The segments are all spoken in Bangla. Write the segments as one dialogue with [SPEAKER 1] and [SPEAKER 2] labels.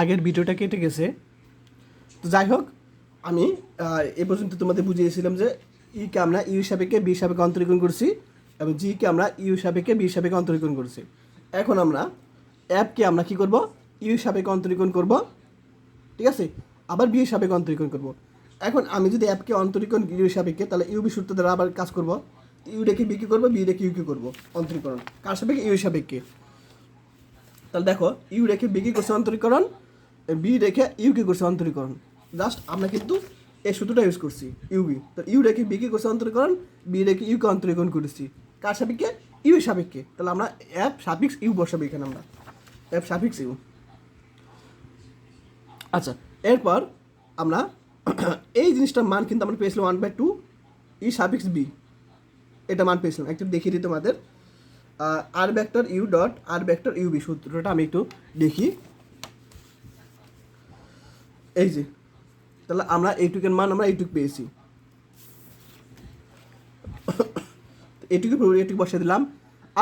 [SPEAKER 1] আগের ভিডিওটা কেটে গেছে। তো যাই হোক, আমি এ পর্যন্ত তোমাদের বুঝিয়েছিলাম যে ইকে আমরা ইউ সাপেক্ষে বি সাপেক্ষে অন্তরীকরণ করছি এবং জিকে আমরা ইউ সাপেক্ষে বি সাপেক্ষে অন্তরীকরণ করছি। এখন আমরা অ্যাপকে আমরা কি করব? ইউ সাপেক্ষে অন্তরীকরণ করব। ঠিক আছে? আবার বি সাপেক্ষে অন্তরীকরণ করব। এখন আমি যদি অ্যাপকে অন্তরীকরণ ইউ সাপেক্ষে, তাহলে ইউ বি সূত্র দ্বারা আবার কাজ করব। ইউ রেখে বি কি করব, বি রেখে ইউ কি করব অন্তরীকরণ। কার সাপেক্ষে? ইউ সাপেক্ষে। তাহলে দেখো, ইউ রেখে বি কি করছে অন্তরীকরণ বি রেখে ইউ কি করছে অন্তরীকরণ জাস্ট আমরা কিন্তু এই সূত্রটা ইউজ করছি ইউবি তো ইউ রেখে বি কি করছে অন্তরীকরণ বি রেখে ইউকে অন্তরীকরণ করেছি। কার সাপেক্ষে? ইউ সাপেক্ষে। তাহলে আমরা অ্যাপ সাপিক্স ইউ বসাবো এখানে আমরা। F suffix u. আচ্ছা। এরপর আমরা এই জিনিসটার মান কিন্তু আমরা পেয়েছিলাম one by two E suffix v এটা মান পেয়েছিলাম। একটু দেখিয়ে দিই তোমাদের। R vector u dot r vector u v সূত্রটা আমি একটু দেখি। এই যে, তাহলে আমরা এইটুকের মান আমরা এইটুক পেয়েছি। এটুকু এটুকু বসে দিলাম।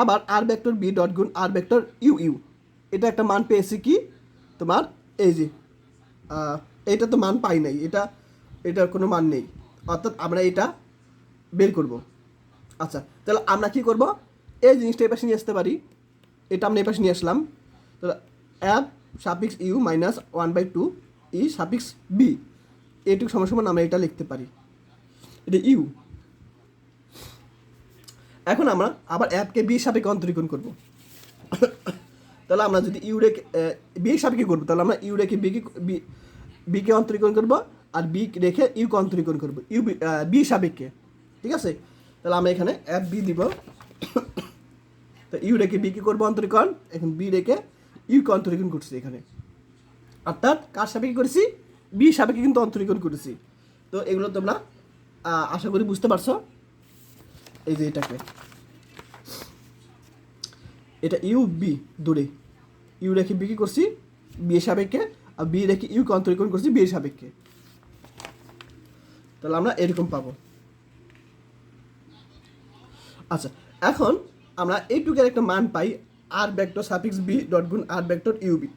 [SPEAKER 1] আবার আর ভেক্টর বি ডট গুণ আর ভেক্টর ইউ ইউ এটা একটা মান পেয়েছি কি? তোমার এই যে এটা তো মান পাই নাই। এটা, এটার কোনো মান নেই। অর্থাৎ আমরা এটা বের করব। আচ্ছা তাহলে আমরা কি করব? এই জিনিসটা এই পাশে নিয়ে আসতে পারি। এটা আমরা এই পাশে নিয়ে আসলাম। তাহলে F suffix u minus one by two E suffix v. এইটুকু সমান সমান আমরা এটা লিখতে পারি। এটা ইউ। এখন আমরা আবার অ্যাপকে বি সাপেক্ষে অন্তরীকরণ করব। তাহলে আমরা যদি ইউ রেখে বি সাপেক্ষে করব, তাহলে আমরা ইউ রেখে বিকে বিকে অন্তরীকরণ করব আর বি রেখে ইউকে অন্তরীকরণ করব। ইউ বি সাপেক্ষে। ঠিক আছে? তাহলে আমরা এখানে অ্যাপ বি দিব। তো ইউ রেখে বি করব অন্তরীকরণ, এখন বি রেখে ইউকে অন্তরীকরণ করছি এখানে। অর্থাৎ কার সাপেক্ষে করেছি? বি সাপেক্ষে কিন্তু অন্তরীকরণ করেছি। তো এগুলো তোমরা আশা করি বুঝতে পারছ। এই যে এটাকে। এটা ইউ, বি, দূরে। ইউ রেখে বি কি করছি? বি এর সাপেক্ষে, আর বি রেখে ইউকে অন্তরীকরণ করছি বি এর সাপেক্ষে। তাহলে আমরা এরকম পাবো। আচ্ছা এখন আমরা এইটুকের একটা মান পাই r vector suffix v dot গুণ আর ভেক্টর ইউ বি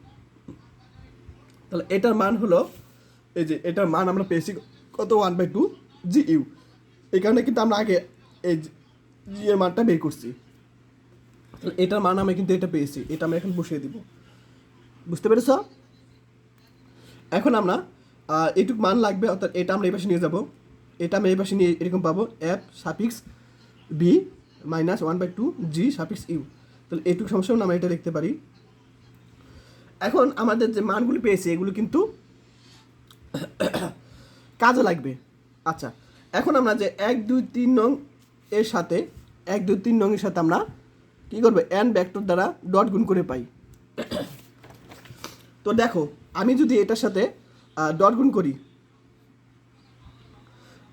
[SPEAKER 1] তাহলে এটার মান হলো এই যে এটার মান আমরা পেয়েছি কত? One by two G u এই কারণে কিন্তু আমরা আগে এই জি এর মানটা বের করছি। তাহলে এটার মান আমি কিন্তু এটা পেয়েছি এটা আমরা এখন বসিয়ে দিব। বুঝতে পেরেছ? এখন আমরা আহ, এইটুক মান লাগবে অর্থাৎ এটা আমরা এই পাশে নিয়ে যাব। এটা আমরা এই পাশে নিয়ে এরকম পাবো F suffix v minus one by two G suffix u তাহলে এইটুক সমস্যা আমরা এটা লিখতে পারি। এখন আমাদের যে মানগুলি পেয়েছি, এগুলো কিন্তু কাজে লাগবে। আচ্ছা এখন আমরা যে এক, দুই, তিন নং এর সাথে, এক, দুই, তিন নং এর সাথে আমরা কী করব? এন ভেক্টর দ্বারা ডট গুণ করে পাই। তো দেখো, আমি যদি এটার সাথে ডট গুণ করি,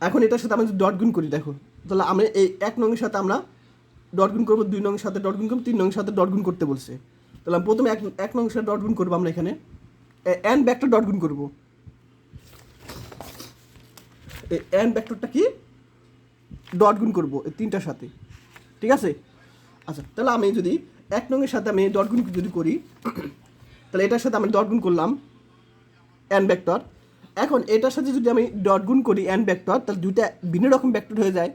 [SPEAKER 1] এখন এটার সাথে আমি যদি ডট গুণ করি, দেখো, তাহলে আমরা এই এক নংয়ের সাথে আমরা ডট গুণ করব, দুই নংয়ের সাথে ডট গুণ করব, তিন নংয়ের সাথে ডট গুণ করতে বলছে। তাহলে আমি প্রথমে এক এক নংয়ের সাথে ডট গুণ করব আমরা এখানে। এন ভেক্টর ডট গুণ করব। এই এন ভেক্টরটা কি? ডট গুণ করব এই তিনটার সাথে। ঠিক আছে? আচ্ছা তাহলে আমি যদি এক নংয়ের সাথে আমি ডট গুণ যদি করি, তাহলে এটার সাথে আমি ডট গুণ করলাম এন ব্যাক্টর এখন এটার সাথে যদি আমি ডট গুণ করি এন ভেক্টর তাহলে দুইটা ভিন্ন রকম ব্যাক্টর হয়ে যায়।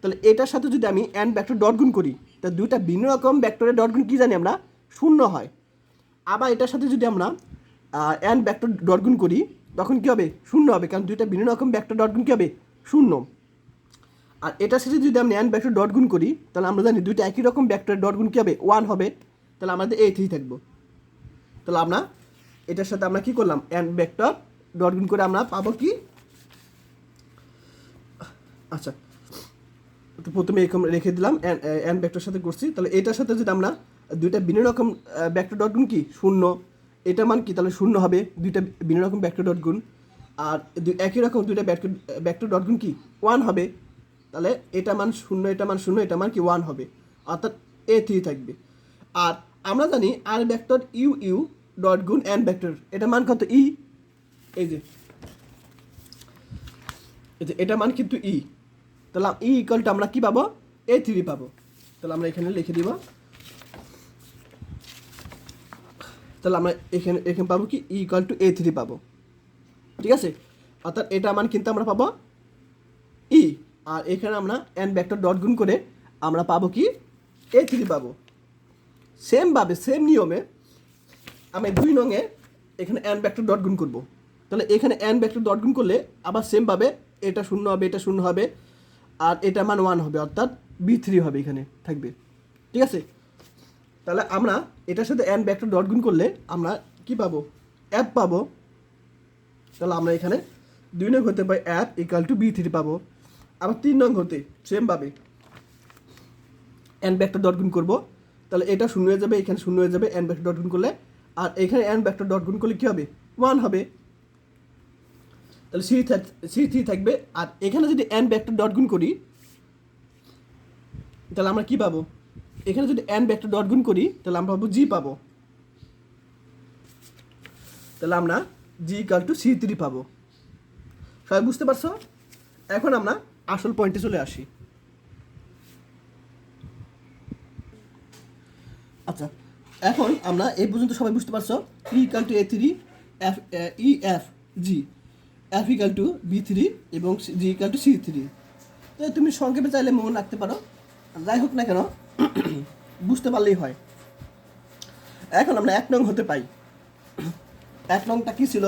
[SPEAKER 1] তাহলে এটার সাথে যদি আমি এন ভেক্টর ডট গুণ করি, তাহলে দুইটা ভিন্ন রকম ভেক্টরের ডট গুণ কী জানি আমরা? শূন্য হয়। আবার এটার সাথে যদি আমরা এন ভেক্টর ডট গুণ করি, তখন কী হবে? শূন্য হবে, কারণ দুইটা বিভিন্ন রকম ভেক্টর ডট গুণ কী হবে? শূন্য। আর এটার সাথে যদি আমরা এন ভেক্টর ডট গুণ করি, তাহলে আমরা জানি দুইটা একই রকম ভেক্টরের ডট গুণ কী হবে? ওয়ান হবে। তাহলে আমাদের এই থ্রি থাকব। তাহলে আমরা এটার সাথে আমরা কি করলাম? এন ভেক্টর ডট গুণ করে আমরা পাবো কি? আচ্ছা প্রথমে এরকম রেখে দিলাম এন ভেক্টর সাথে করছি। তাহলে এটার সাথে যদি আমরা দুইটা ভিন্ন রকম ভেক্টর ডট গুণ কি? শূন্য। এটা মান কি? তাহলে শূন্য হবে। দুইটা ভিন্ন রকম ভেক্টর ডট গুণ। আর একই রকম দুইটা ভেক্টর ভেক্টর ডট গুণ কি? ওয়ান হবে। তাহলে এটা মান শূন্য, এটা মান শূন্য, এটা মান কি? ওয়ান হবে। অর্থাৎ এ থ্রি থাকবে। আর আমরা জানি r vector u u dot গুণ এন ভেক্টর এটা মান কত? ই এই যে। এটা মান কিন্তু ই তাহলে ই ইকুয়ালটা আমরা কি পাবো? এ থ্রি পাবো। তাহলে আমরা এখানে লিখে দিব তাহলে আমরা এখানে এখানে পাবো কি? ইকুয়াল টু এ থ্রি পাবো। ঠিক আছে? অর্থাৎ এটা মান কিন্তু আমরা পাবো ই আর এখানে আমরা এন ভেক্টর ডট গুণ করে আমরা পাবো কি? এ থ্রি পাবো। সেমভাবে সেম নিয়মে আমি দুই নঙে এখানে এন ভেক্টর ডট গুণ করব। তাহলে এখানে এন ভেক্টর ডট গুণ করলে আবার সেমভাবে এটা শূন্য হবে, এটা শূন্য হবে, আর এটা মান ওয়ান হবে, অর্থাৎ বি থ্রি হবে এখানে থাকবে। ঠিক আছে? তাহলে আমরা এটার সাথে এন ভেক্টর ডট গুণ করলে আমরা কি পাবো? অ্যাপ পাবো। তাহলে আমরা এখানে দুই নং হতে পাই F equal to b three পাবো। আবার তিন নং হতে সেমভাবে এন ভেক্টর ডট গুণ করব। তাহলে এটা শূন্য হয়ে যাবে, এখানে শূন্য হয়ে যাবে এন ভেক্টর ডট গুণ করলে। আর এখানে এন ভেক্টর ডট গুণ করলে কী হবে? ওয়ান হবে। তাহলে সি সি থ্রি থাকবে। আর এখানে যদি এন ভেক্টর ডট গুণ করি, তাহলে আমরা কী পাবো? এখানে যদি এন ভেক্টর ডট গুণ করি, তাহলে আমরা পাবো জি পাবো। তাহলে আমরা G equal to c three পাবো। সবাই বুঝতে পারছ? এখন আমরা আসল পয়েন্টে চলে আসি। আচ্ছা এখন আমরা এই পর্যন্ত সবাই বুঝতে পারছ? E equal to a three F E F G F equal to b three এবং G equal to c three তুমি সংক্ষেপে চাইলে মনে রাখতে পারো। যাই হোক না কেন বুঝতে পারলেই হয়। এখন আমরা এক নং হতে পাই। এক নংটা কি ছিল?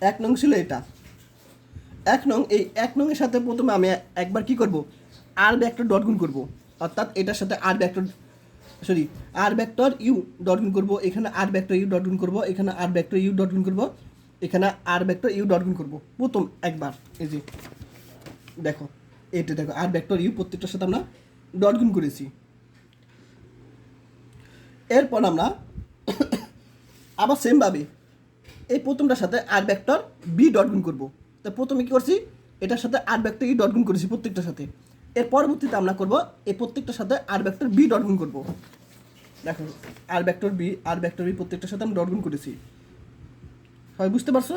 [SPEAKER 1] এক নং ছিল এটা। এক নং, এই এক নংয়ের সাথে প্রথমে আমি একবার কি করব? আর ভেক্টর ডট গুণ করব। অর্থাৎ এটার সাথে r vector sorry r vector u dot গুণ করব। এখানে আর ভেক্টর ইউ ডট গুণ করব। এখানে আর ভেক্টর ইউ ডট গুণ করব। এখানে আর ভেক্টর ইউ ডট গুণ করব। প্রথম একবার, এই যে, দেখো। এটা দেখো, আর ভেক্টর ইউ প্রত্যেকটার সাথে আমরা ডট গুণ করেছি। এরপর আমরা আবার সেমভাবে এই প্রথমটার সাথে আর ভেক্টর বি ডট গুণ করব। তা প্রথমে কী করছি? এটার সাথে আর ভেক্টর ই ডট গুণ করেছি প্রত্যেকটার সাথে। এর পরবর্তীতে আমরা করব এই প্রত্যেকটার সাথে আর ভেক্টর বি ডট গুণ করব। দেখো r vector v r vector v প্রত্যেকটার সাথে আমরা ডট গুণ করেছি। সবাই বুঝতে পারছ?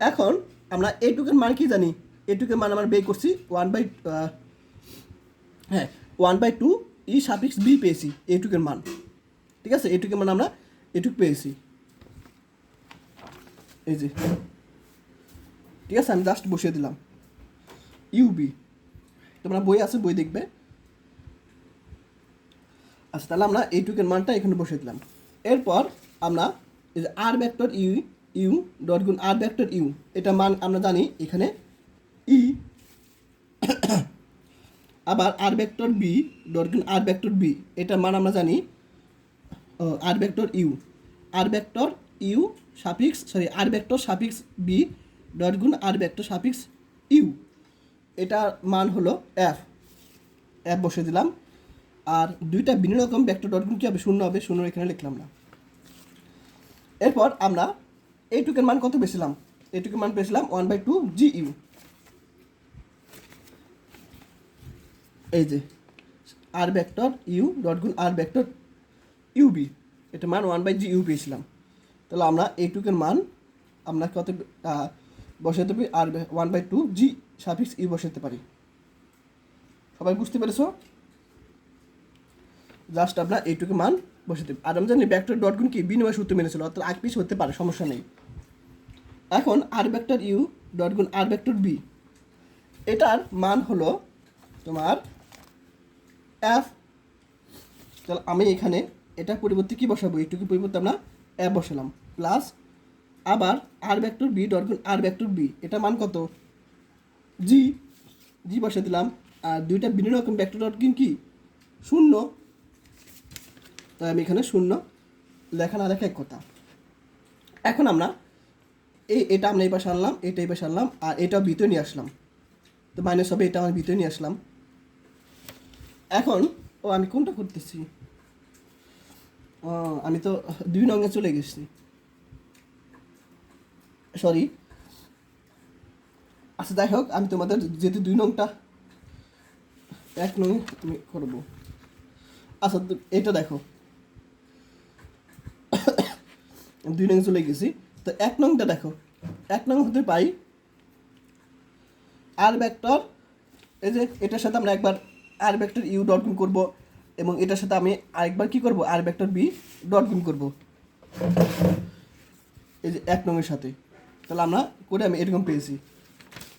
[SPEAKER 1] এখন আমরা এইটুকের মান কি জানি? এইটুকের মান আমরা বের করছি ওয়ান বাই হ্যাঁ one by two E suffix v পেয়েছি এটুকের মান। ঠিক আছে? এইটুকের মান আমরা এটুক পেয়েছি। এই যে। ঠিক আছে? আমি জাস্ট বসিয়ে দিলাম। ইউবি তোমরা বই আছে, বই দেখবে। আচ্ছা তাহলে আমরা এইটুকের মানটা এখানে বসিয়ে দিলাম। এরপর আমরা এই যে r vector u u dot গুণ আর ভেক্টর ইউ এটা মান আমরা জানি এখানে ই আবার আর ভেক্টর বি ডট গুণ আর ভেক্টর বি এটার মান আমরা জানি r vector u r vector u suffix sorry r vector suffix v dot গুণ আর ভেক্টর সাফিক্স ইউ এটার মান হলো এফ এফ বসে দিলাম, আর দুইটা ভিন্ন রকম ভেক্টর ডট গুণ কী হবে? শূন্য হবে শূন্য এখানে লিখলাম না। এরপর আমরা এইটুকের মান কত পেয়েছিলাম এইটুকের মান পেয়েছিলাম one by two G u এই যে আর ভেক্টর ইউ ডট গুণ আর ভেক্টর ইউবি এটা মান ওয়ান বাই জি ইউ পেয়েছিলাম তাহলে আমরা এইটুকের মান, আমরা কত বসাতে পারি আর one by two G suffix u বসাতে পারি। সবাই বুঝতে পেরেছ? জাস্ট আমরা এইটুকু মান বসাতে আর আমি জানি ভেক্টর ডট গুণ কি? বিনিময় সূত্র মেনেছিল অর্থাৎ এক পিস হতে পারে, সমস্যা নেই। এখন আর ভেক্টর ইউ ডট গুণ আর ভেক্টর বি এটার মান হলো তোমার এফ চল আমি এখানে এটার পরিবর্তে কি বসাবো? এইটুকু পরিবর্তে আমরা এফ বসালাম। প্লাস আবার আর ভেক্টর বি ডট গুণ আর ভেক্টর বি এটা মান কত? জি জি বসে দিলাম। আর দুইটা বিভিন্ন রকম ভেক্টর ডট গুণ কি? শূন্য। তাই আমি এখানে শূন্য লেখা না লেখা এক কথা। এখন আমরা এই এটা আমরা এই পাশে আনলাম, এটা এই পাশে আনলাম, আর এটাও ভিতরে নিয়ে আসলাম। তো মাইনাস হবে, এটা আমার ভিতরে নিয়ে আসলাম। এখন ও আমি কোনটা করতেছি? ও, আমি তো দুই নঙ্গে চলে গেছি। সরি আচ্ছা যাই হোক আমি তোমাদের যেহেতু দুই নংটা এক নং আমি করব। আচ্ছা এটা দেখো। দুই নং চলে গেছি। তো এক নংটা দেখো। এক নং হতে পাই আর ভেক্টর এই যে এটার সাথে আমরা একবার আর ভেক্টর ইউ ডট গুণ করব, এবং এটার সাথে আমি আরেকবার কি করব? আর ভেক্টর বি ডট গুণ করব। এই যে এক নংয়ের সাথে। তাহলে আমরা করে আমি এরকম পেয়েছি।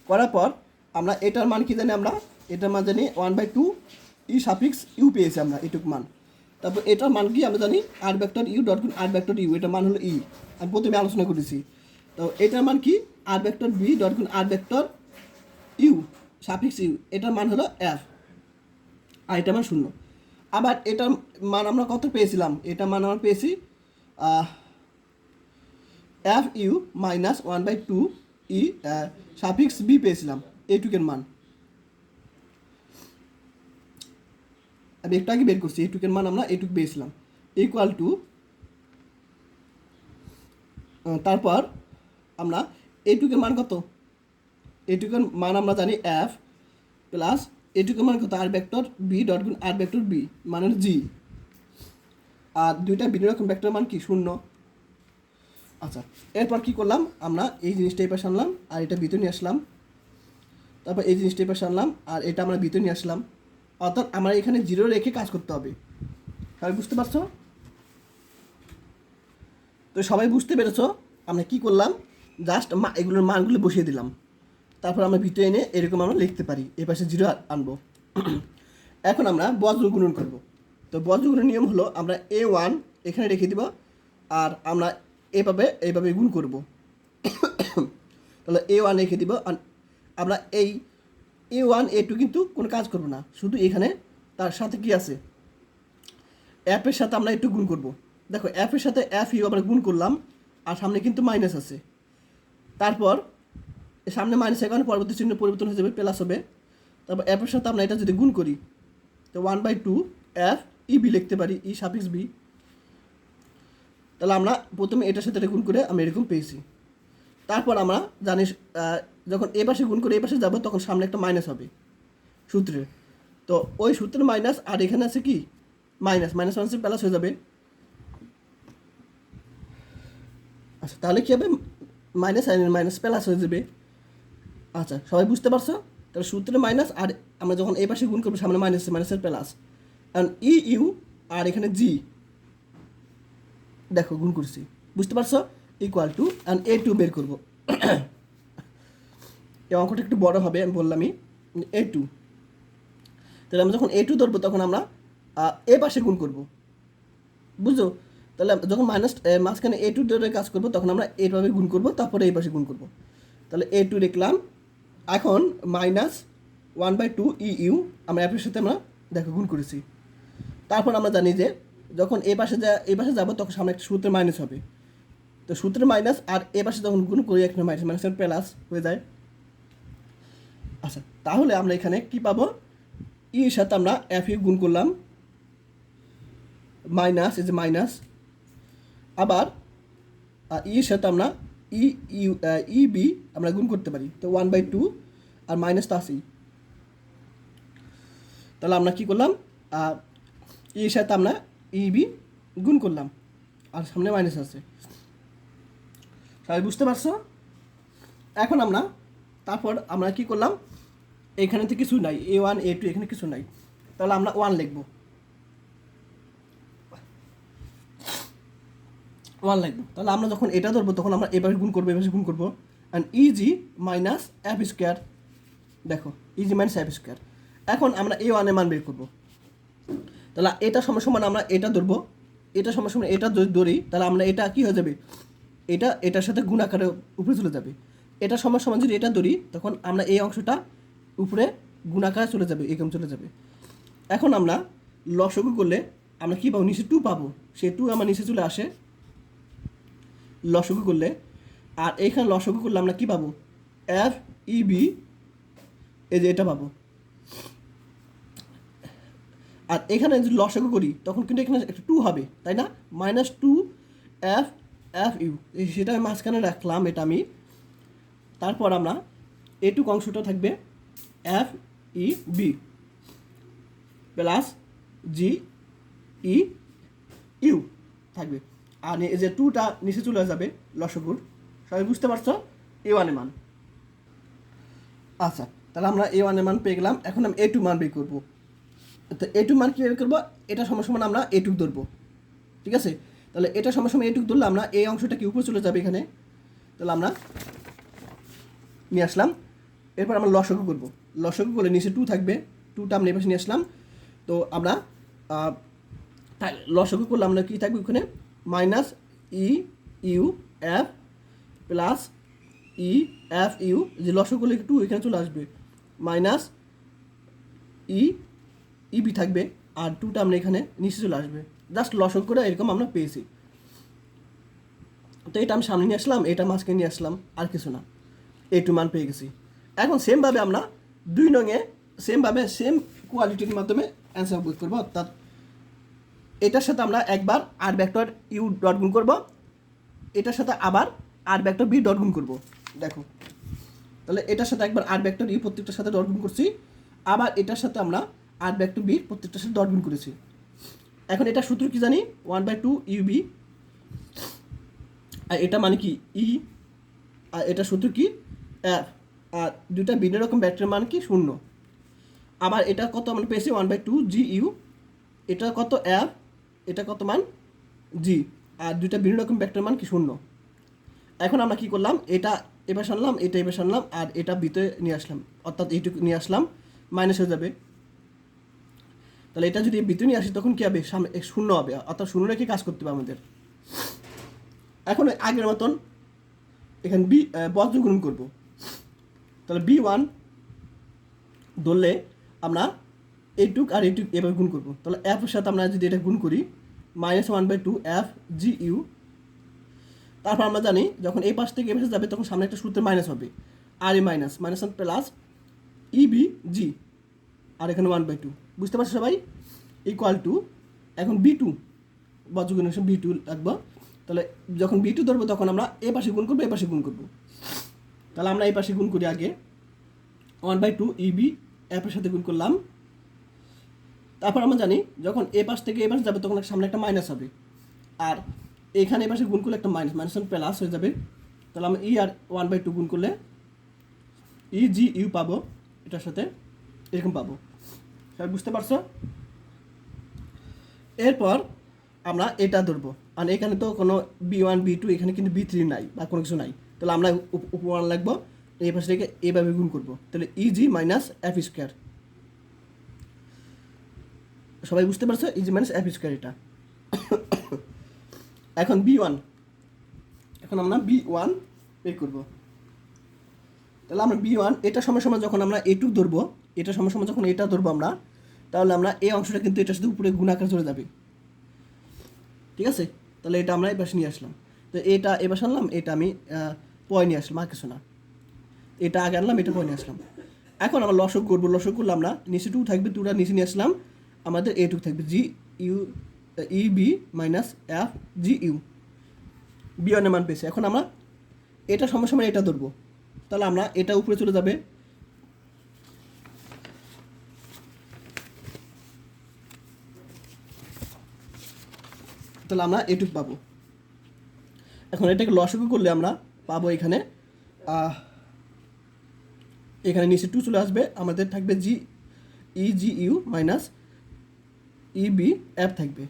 [SPEAKER 1] করার পর আমরা এটার মান কি জানি আমরা? এটার মান জানি one by two E suffix u পেয়েছি আমরা, এটুক মান। তারপর এটার মান কি আমরা জানি? আর ভেক্টর ইউ ডট গুণ আর ভেক্টর ইউ এটার মান হলো ই আমি প্রথমে আলোচনা করেছি। তো এটার মান কি? আর ভেক্টর বি ডট গুণ r vector u suffix u এটার মান হলো এফ আর এটা মান শূন্য। আবার এটা মান আমরা কত পেয়েছিলাম? এটা মান আমরা পেয়েছি F u minus one by two E suffix v পেয়েছিলাম, এইটুকের মান। আমি একটু আগে বের করছি, এইটুকের মান আমরা এইটুক পেয়েছিলাম। ইকুয়াল টু তারপর আমরা এইটুকের মান কত? এইটুকের মান আমরা জানি এফ প্লাস এইটুকের মান কত? আর ভেক্টর বি ডট গুণ আর ভেক্টর বি মানে জি আর দুইটা বিভিন্ন রকম ভেক্টর মান কি? শূন্য। আচ্ছা এরপর কি করলাম? আমরা এই জিনিসটা পাশে আনলাম, আর এটা ভিতরে নিয়ে আসলাম। তারপর এই জিনিসটা পাশে আনলাম, আর এটা আমরা ভিতরে নিয়ে আসলাম। অর্থাৎ আমরা এখানে জিরো রেখে কাজ করতে হবে। সবাই বুঝতে পারছ? তো সবাই বুঝতে পেরেছ? আমরা কি করলাম? জাস্ট মা এগুলোর মানগুলো বসিয়ে দিলাম। তারপর আমরা ভিতরে এনে এরকম আমরা লিখতে পারি। এ পাশে জিরো আনব। এখন আমরা বজ্র গুণন করব। তো বজ্র গুণের নিয়ম হলো আমরা এ ওয়ান এখানে রেখে দিব আর আমরা এভাবে এইভাবে গুণ করব। তাহলে এ ওয়ান রেখে দিব আমরা এই এ ওয়ান এ টু কিন্তু কোনো কাজ করব না। শুধু এখানে তার সাথে কি আছে? অ্যাপের সাথে আমরা একটু গুণ করব। দেখো অ্যাপের সাথে অ্যাপ ইউ আমরা গুণ করলাম আর সামনে কিন্তু মাইনাস আছে। তারপর সামনে মাইনাসের কারণে পরবর্তী চিহ্ন পরিবর্তন হয়ে যাবে প্লাস হবে। তারপর অ্যাপের সাথে আমরা এটা যদি গুণ করি, তো one by two F E v লিখতে পারি ই সাফিক্স বি তাহলে আমরা প্রথমে এটার সাথে গুণ করে আমি এরকম পেয়েছি। তারপর আমরা জানি যখন এ পাশে গুণ করে এ পাশে যাব, তখন সামনে একটা মাইনাস হবে সূত্রে। তো ওই সূত্রের মাইনাস আর এখানে আছে কি? মাইনাস মাইনাস মাইনাসে প্লাস হয়ে যাবে। আচ্ছা তাহলে কী হবে? মাইনাস আর মাইনাস প্লাস হয়ে যাবে। আচ্ছা সবাই বুঝতে পারছ? তাহলে সূত্রে মাইনাস আর আমরা যখন এই পাশে গুণ করব, সামনে মাইনাস মাইনাসের প্লাস কারণ ই ইউ আর এখানে জি দেখো, গুণ করছি। বুঝতে পারছ? Equal to and a two বের করব। এই অঙ্কটা একটু বড় হবে, আমি বললামই। এ টু তাহলে আমরা যখন এ টু ধরবো, তখন আমরা এ পাশে গুণ করব। বুঝছ? তাহলে যখন মাইনাস মাঝখানে এ টু ধরে কাজ করব, তখন আমরা এইভাবে গুণ করব, তারপরে এই পাশে গুণ করব। তাহলে এ টু লিখলাম এখন minus one by two E u আমরা অ্যাপের সাথে আমরা, দেখো, গুণ করেছি। তারপর আমরা জানি যে যখন এ পাশে যা, এ পাশে যাব তখন সামনে একটা সূত্রের মাইনাস হবে। তো সূত্রের মাইনাস আর এ পাশে যখন গুণ করি এখানে মাইনাস, মাইনাসের প্লাস হয়ে যায়। আচ্ছা তাহলে আমরা এখানে কি পাবো? ই এর সাথে আমরা এফ ইউ গুণ করলাম। মাইনাস যে মাইনাস। আবার ই এর সাথে আমরা ই ইউ ই বি আমরা গুণ করতে পারি। তো ওয়ান বাই টু আর মাইনাস তো আছেই তাহলে আমরা কি করলাম? ই এর সাথে আমরা ই বি গুণ করলাম। আর সামনে মাইনাস আছে। সবাই বুঝতে পারছ? এখন আমরা, তারপর আমরা কি করলাম? এখানে তো কিছু নাই। এ ওয়ান এ টু এখানে কিছু নাই। তাহলে আমরা ওয়ান লিখব। ওয়ান লিখব তাহলে আমরা যখন এটা ধরবো, তখন আমরা এভাবে গুণ করব, এভাবে গুণ করব। And EG minus F square দেখো ইজি মাইনাস এফ স্কোয়ার এখন আমরা এ ওয়ানের মান বের করব। তাহলে এটা সময় সমান আমরা এটা ধরবো। এটা সময় সমান এটা ধরি, তাহলে আমরা এটা কি হয়ে যাবে? এটা, এটার সাথে গুণ আকারে উপরে চলে যাবে। এটা সময় সমান যদি এটা ধরি, তখন আমরা এই অংশটা উপরে গুণ আকারে চলে যাবে, এরকম চলে যাবে। এখন আমরা লসগু করলে আমরা কী পাবো? নিচে টু পাবো। সে টু আমার নিচে চলে আসে লসগু করলে, আর এইখানে লসগু করলে আমরা কী পাবো? এফ ই বি এই যে এটা পাবো। আর এখানে যদি লসাগু করি, তখন কিন্তু এখানে একটা টু হবে, তাই না? Minus two F F u সেটা আমি মাঝখানে রাখলাম, এটা আমি। তারপর আমরা এটুক অংশটা থাকবে F E v plus G E u থাকবে। আর এই যে টুটা নিচে চলে যাবে লসগুর সবাই বুঝতে পারছ? এ ওয়ানের মান। আচ্ছা তাহলে আমরা এ ওয়ানের মান পেয়ে গেলাম। এখন আমি এ টু মান বের করব। তো এ টু মান কীভাবে করব? এটা সময় সমান আমরা এটুক ধরবো। ঠিক আছে? তাহলে এটা সময় সময় এটুক ধরলে আমরা এই অংশটা কি উপরে চলে যাবে এখানে। তাহলে আমরা নিয়ে আসলাম। এরপর আমরা লসগু করব। লসগু করলে নিচে টু থাকবে। টুটা আমরা এপাশে নিয়ে আসলাম। তো আমরা লসগু করলে আমরা কী থাকবে ওখানে? Minus E, u, F, plus E, F, u, যে লসগু করলে টু এখানে চলে আসবে। মাইনাস ই, ইবি থাকবে, আর টুটা আমরা এখানে নিচে চলে আসবে। জাস্ট লসক এরকম আমরা পেয়েছি। তো এটা আমি সামনে নিয়ে আসলাম, এটা মাঝখানে নিয়ে আসলাম, আর কিছু না। এই টু মান পেয়ে গেছি। এখন সেমভাবে আমরা দুই নঙে সেমভাবে সেম কোয়ালিটির মাধ্যমে অ্যান্সার বুক করব, অর্থাৎ এটার সাথে আমরা একবার আর ভেক্টর ইউ ডট গুণ করব, এটার সাথে আবার আর ভেক্টর বি ডট গুণ করব। দেখো, তাহলে এটার সাথে একবার আর ভেক্টর ই প্রত্যেকটার সাথে ডট গুণ করছি, আবার এটার সাথে আমরা আর ভেক্টর বি প্রত্যেকটার সাথে ডট গুণ করেছি। এখন এটা সূত্র কি জানি? One by two u v আর এটা মানে কি? ই আর এটা সূত্র কি? এফ আর দুইটা ভিন্ন রকম ভেক্টরের মান কি? শূন্য। আবার এটা কত আমরা পেয়েছি? One by two G u এটা কত? এফ এটা কত মান? জি। আর দুইটা বিভিন্ন রকম ভেক্টরের মান কি শূন্য? এখন আমরা কি করলাম? এটা এবার আনলাম এটা এবার আনলাম আর এটা বিতে নিয়ে আসলাম। অর্থাৎ এইটুকু নিয়ে আসলাম মাইনাস হয়ে যাবে। তাহলে এটা যদি বিতে নিয়ে আসি, তখন কি হবে? সামনে শূন্য হবে। অর্থাৎ শূন্য রেখে কাজ করতে হবে আমাদের। এখন আগের মতন এখানে বি বজ্র গুণ করব। তাহলে বি ওয়ান ধরলে আমরা এইটুক আর এইটুক এভাবে গুণ করব। তাহলে এফ এর সাথে আমরা যদি এটা গুণ করি minus one by two F G u তারপর আমরা জানি যখন এই পাশ থেকে এই পাশে যাবে, তখন সামনে একটা সূত্রে মাইনাস হবে। আর a minus minus one plus E v G আর এখানে ওয়ান বাই টু বুঝতে পারছ সবাই? ইকুয়াল টু এখন বি টু বজ্রগুণ বি টু রাখব। তাহলে যখন বি টু ধরবো, তখন আমরা এ পাশে গুণ করব এ পাশে গুণ করব। তাহলে আমরা এই পাশে গুণ করি আগে। One by two E EB অ্যাপের সাথে গুণ করলাম। তারপর আমরা জানি যখন এ পাশ থেকে এ পাশে যাবে, তখন সামনে একটা মাইনাস হবে। আর এখানে এ পাশে গুণ করলে একটা মাইনাস মাইনাস প্লাস হয়ে যাবে। তাহলে আমরা ই আর ওয়ান বাই টু গুণ করলে ই জি ইউ পাবো, এটার সাথে এরকম পাবো। সবাই বুঝতে পারছ? এরপর আমরা এটা ধরবো। আর এখানে তো কোনো বি ওয়ান বি টু এখানে কিন্তু বি থ্রি নাই বা কোনো কিছু নাই। তাহলে আমরা উপ- উপমান লাগবো এই পাশে থেকে এইভাবে গুণ করব। তাহলে ইজি মাইনাস এফ স্কোয়ার সবাই বুঝতে পারছ? ইজি মাইনাস এফ স্কোয়ার এটা। এখন বি ওয়ান এখন আমরা বি ওয়ান বের করব। তাহলে আমরা বি ওয়ান এটা সময় সময় যখন আমরা এ টু ধরবো, এটা সময় সময় যখন এটা ধরবো আমরা, তাহলে আমরা এই অংশটা কিন্তু এটার সাথে উপরে গুণাকার চলে যাবে। ঠিক আছে? তাহলে এটা আমরা এবার নিয়ে আসলাম। তো এটা এবার আনলাম, এটা আমি পয় নিয়ে আসলাম, আর কিছু না। এটা আগে আনলাম, এটা পয় নিয়ে আসলাম। এখন আমরা লসক করব, লসক করলে আমরা নিচে টু থাকবে টুটা নিচে নিয়ে আসলাম। আমাদের এটুক থাকবে G u E v minus F G u v ওয়ানের মান পেয়েছে। এখন আমরা এটা সময় এটা ধরবো। তাহলে আমরা এটা উপরে চলে যাবে। তাহলে আমরা এটুক পাবো। এখন এটাকে লসগু করলে আমরা পাবো এখানে এখানে নিচে টু চলে আসবে। আমাদের থাকবে G E G u minus E v F থাকবে।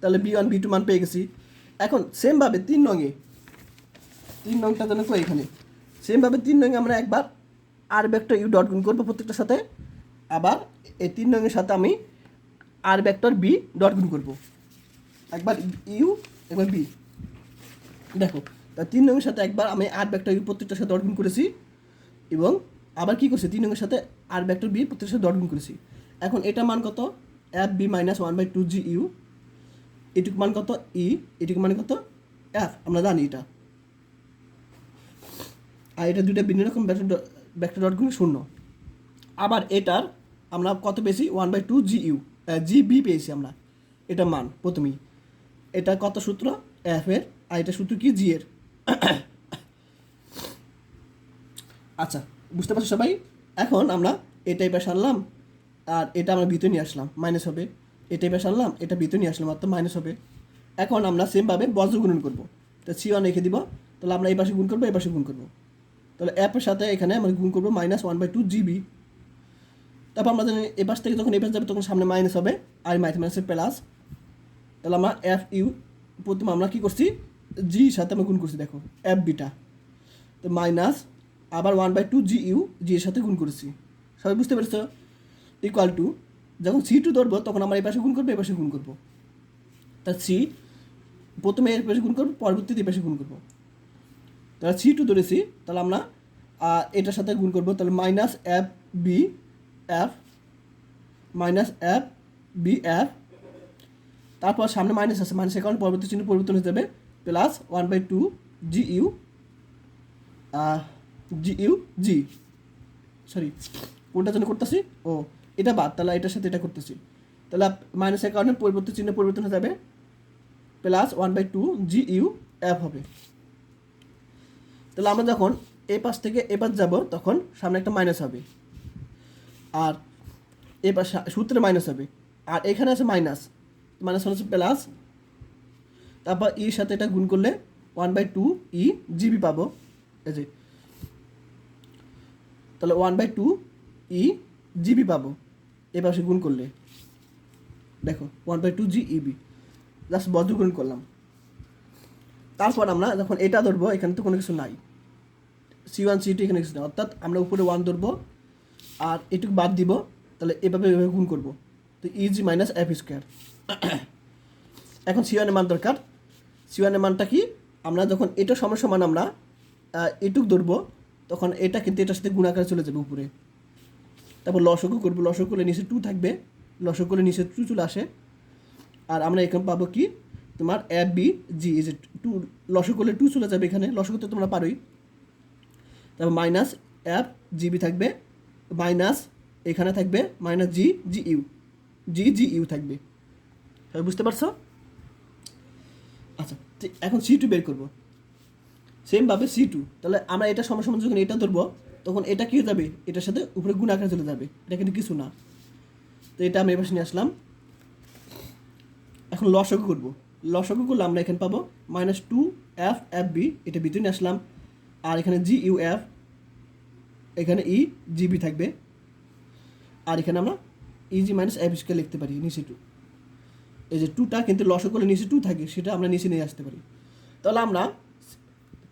[SPEAKER 1] তাহলে বি ওয়ান বি টু মান পেয়ে গেছি। এখন সেমভাবে তিন রঙে, তিন রঙটা যেন কই এখানে। সেমভাবে তিন রঙে আমরা একবার আর ভেক্টর ইউ ডট গুণ করব প্রত্যেকটার সাথে। আবার এই তিন রঙের সাথে আমি আর ভেক্টর বি ডট গুণ করব। একবার ইউ একবার বি দেখো, তা তিন রঙের সাথে একবার আমি আর ভেক্টর ইউ প্রত্যেকটার সাথে ডট করেছি এবং আবার কি করছি? তিন রঙের সাথে আর ভেক্টর বি প্রত্যেকটার সাথে ডট করেছি। এখন এটা মান কত? F v minus one by two G u এটুকু মান কত ই এটুকু মান কত এফ আমরা জানি এটা। আর এটা দুইটা ভিন্ন রকম ভেক্টর ভেক্টর ডটগুলো শূন্য। আবার এটার আমরা কত পেয়েছি? One by two G u G v পেয়েছি আমরা। এটা মান প্রথমেই। এটা কত সূত্র? এফ এর। আর এটা সূত্র কি? জি এর। আচ্ছা বুঝতে পারছ সবাই? এখন আমরা এটাই পাশে আনলাম আর এটা আমরা ভিতরে নিয়ে আসলাম মাইনাস হবে। এটাই পাশে আনলাম এটা ভিতরে নিয়ে আসলাম অর্থাৎ মাইনাস হবে। এখন আমরা সেমভাবে বজ্র গুণন করব। তো সি ওয়ান রেখে দিব, তাহলে আমরা এই পাশে গুণ করব, এই পাশে গুণ করব। তাহলে অ্যাপের সাথে এখানে আমরা গুণ করব minus one by two G v তারপর আমরা জানি এ পাশ থেকে যখন এ পাশ যাবে, তখন সামনে মাইনাস হবে, আর মাইনাসের প্লাস তাহলে আমরা এফ ইউ প্রথমে আমরা কী করছি? জি সাথে আমরা গুণ করছি, দেখো এফ বিটা তো মাইনাস আবার one by two G u G এর সাথে গুণ করেছি। সবাই বুঝতে পেরেছ? ইকুয়াল টু যখন সি টু ধরবো, তখন আমরা এই পাশে গুণ করব, এই পাশে গুণ করব। তা সি প্রথমে এর পাশে গুণ করব, পরবর্তীতে এই পাশে গুণ করব। তাহলে সি টু ধরেছি, তাহলে আমরা এটার সাথে গুণ করব, তাহলে minus F v F minus F v F তারপর সামনে মাইনাস আছে মাইনাসের কারণে পরবর্তী চিহ্ন পরিবর্তন হয়ে যাবে plus one by two G u G u G sorry কোনটার জন্য করতেছি? ও এটা বাদ, তাহলে এটার সাথে এটা করতেছি। তাহলে মাইনাসের কারণে পরিবর্তন চিহ্ন পরিবর্তন হয়ে যাবে plus one by two G u F হবে। তাহলে আমরা যখন এ পাশ থেকে এ পাশ যাব, তখন সামনে একটা মাইনাস হবে। আর এ পাশ, সূত্রে মাইনাস হবে। আর এখানে আছে মাইনাস মাইনাস হচ্ছে প্লাস তারপর ইর সাথে এটা গুণ করলে one by two E GB পাবো। এই যে, তাহলে one by two E GB পাবো। এ পাশে গুণ করলে। দেখো one by two GB just বজ্রগুণ করলাম। তারপর আমরা যখন এটা ধরবো, এখানে তো কোনো কিছু নাই। সি ওয়ান সি টু এখানে কিছু নেই। অর্থাৎ আমরা উপরে ওয়ান ধরবো আর এটুকু বাদ দিব, তাহলে এভাবে এভাবে গুণ করব। তো ইজি মাইনাস এফ স্কোয়ার এখন সি ওয়ানের মান দরকার। সি ওয়ানের মানটা কি? আমরা যখন এটা সমান সমান আমরা এটুক ধরবো, তখন এটা কিন্তু এটার সাথে গুণাকারে চলে যাবে উপরে। তারপর লসকও করব লসক করলে নিচে টু থাকবে লসক করলে নিচে টু চলে আসে। আর আমরা এখানে পাবো কি? তোমার এফ বি জি যে টু লসক করলে টু চলে যাবে এখানে লসক করতে তোমরা পারোই। তারপর মাইনাস এফ জিবি থাকবে মাইনাস এখানে থাকবে minus G G u G G u থাকবে। বুঝতে পারছ? আচ্ছা এখন সি টু বের করব। সেমভাবে সি টু তাহলে আমরা এটা সমান সমান যখন এটা ধরবো তখন এটা কি হয়ে যাবে? এটার সাথে উপরে গুণ আকারে চলে যাবে। এটা কিন্তু কিছু না। তো এটা আমি এবার নিয়ে আসলাম। এখন লসক করব। লসক করলে আমরা এখানে পাবো minus two F F v এটা ভিতরে নিয়ে আসলাম। আর এখানে জি ইউ এফ এখানে ই জিবি থাকবে। আর এখানে আমরা ইজি মাইনাস এফ স্কোয়ার লিখতে পারি নিচে টু এই যে টুটা কিন্তু লসক করলে নিচে টু থাকে, সেটা আমরা নিচে নিয়ে আসতে পারি। তাহলে আমরা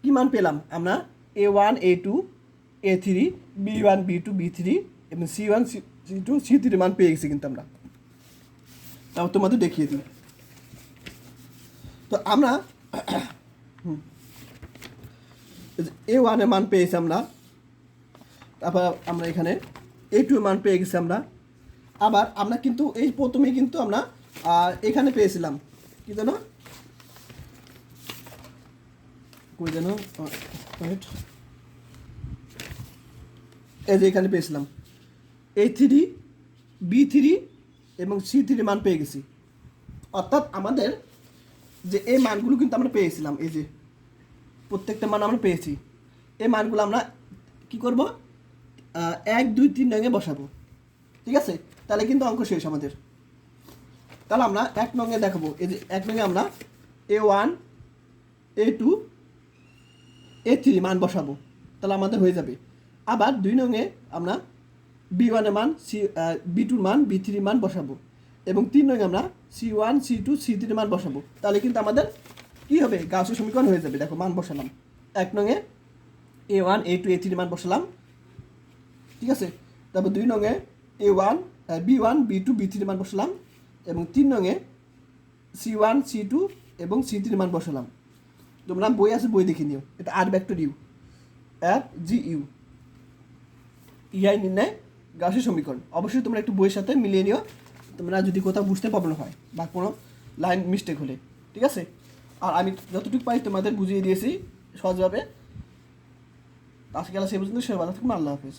[SPEAKER 1] কি মান পেলাম? আমরা a one a two a three b one b two b three এবং c one c two c three মান পেয়ে গেছি কিন্তু আমরা। তাও তোমাদের দেখিয়ে দিই। তো আমরা এ ওয়ানের মান পেয়েছি আমরা। তারপর আমরা এখানে এ টু মান পেয়ে গেছি আমরা। আবার আমরা কিন্তু এই প্রথমে কিন্তু আমরা এখানে পেয়েছিলাম। কি যেন কই wait. এই যে এখানে পেয়েছিলাম। এ থ্রি বি থ্রি এবং সি থ্রি মান পেয়ে গেছি। অর্থাৎ আমাদের যে এই মানগুলো কিন্তু আমরা পেয়েছিলাম, এই যে প্রত্যেকটা মান আমরা পেয়েছি। এই মানগুলো আমরা কি করব? এক, দুই, তিন রঙে বসাবো। ঠিক আছে? তাহলে কিন্তু অঙ্ক শেষ আমাদের। তাহলে আমরা এক নঙে দেখাবো। এই যে এক নঙে আমরা a one a two a three মান বসাবো। তাহলে আমাদের হয়ে যাবে। আবার দুই নঙে আমরা বি ওয়ানের মান সি বি টুর মান বি থ্রির মান বসাবো। এবং তিন নঙে আমরা C one C two C থ্রির মান বসাবো। তাহলে কিন্তু আমাদের কী হবে? গাছের সমীকরণ হয়ে যাবে। দেখো, মান বসালাম। এক নঙে এ ওয়ান এ টু এ থ্রির মান বসালাম। ঠিক আছে? তারপর দুই নঙে a one b one b two B থ্রির মান বসালাম। এবং তিন নঙে সি ওয়ান সি টু এবং সি থ্রির মান বসালাম। তোমরা বই আছে, বই দেখে নিও। এটা r vector u F G u ইআই নির্ণয় গাছের সমীকরণ। অবশ্যই তোমরা একটু বইয়ের সাথে মিলিয়ে নিও। তোমরা যদি কোথাও বুঝতে প্রবলেম হয় বা কোনো লাইন মিস্টেক হলে, ঠিক আছে? আর আমি যতটুকু পাই তোমাদের বুঝিয়ে দিয়েছি সহজভাবে। আজকে আল্লাহ সে পর্যন্ত। সে ভালো থাকুন আল্লাহ হাফেজ।